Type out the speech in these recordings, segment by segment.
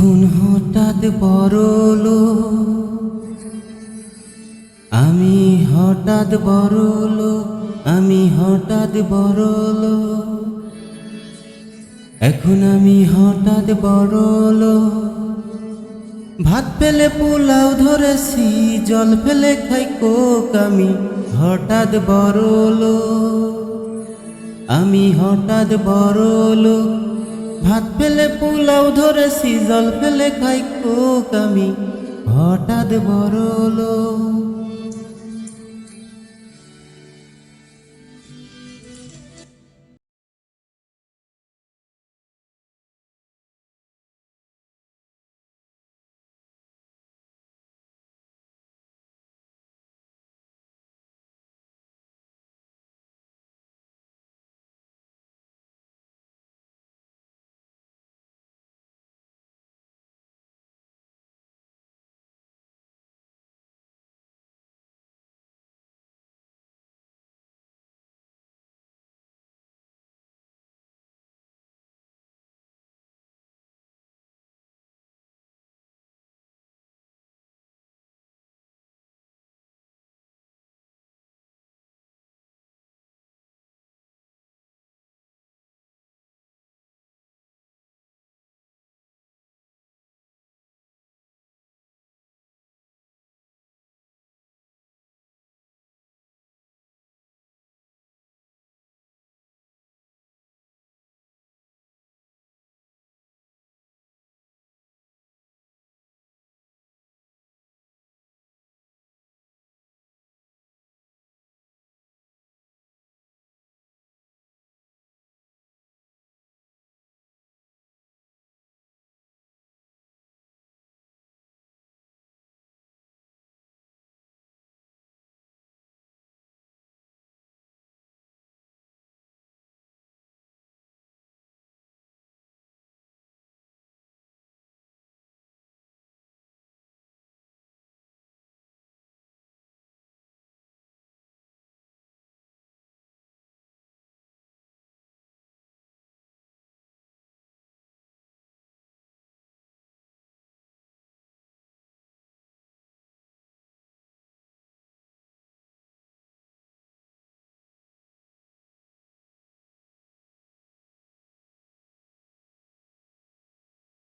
এখন হঠাৎ বড়লো আমি হঠাৎ বড়লো আমি হঠাৎ বড়লো এখন আমি হঠাৎ বড়লো ভাত পেলে পোলাও ধরেছি, জল ফেলে খাই কোক আমি। হঠাৎ বড়লো আমি হঠাৎ বড়লো ভাত পেলে পোলাও ধরেছি জল পেলে খাই কোক আমি। হঠাৎ বড়লো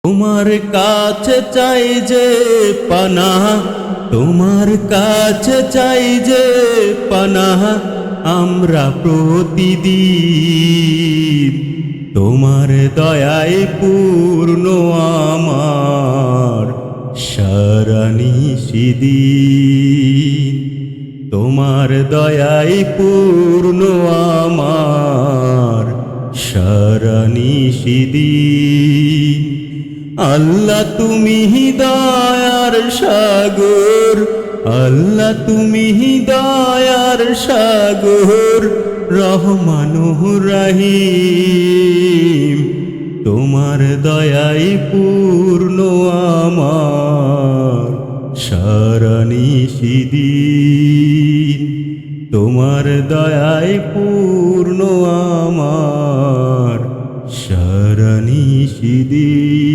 তোমার কাছে চাই যে পানা তোমার কাছে চাই যে পানা আমরা প্রতিদিন তোমার দয়ায় পূর্ণ আমার সারানি সিদিন তোমার দয়ায় পূর্ণ আমার সারানি সিদিন আল্লাহ তুমি দয়ার সাগর। আল্লাহ তুমি দয়ার সাগর। রহমানুহ রাহিম, তোমার দয়াই পূর্ণ আমার। সারানি সিদিন তোমার দয়াই পূর্ণ আমার। সারানি সিদিন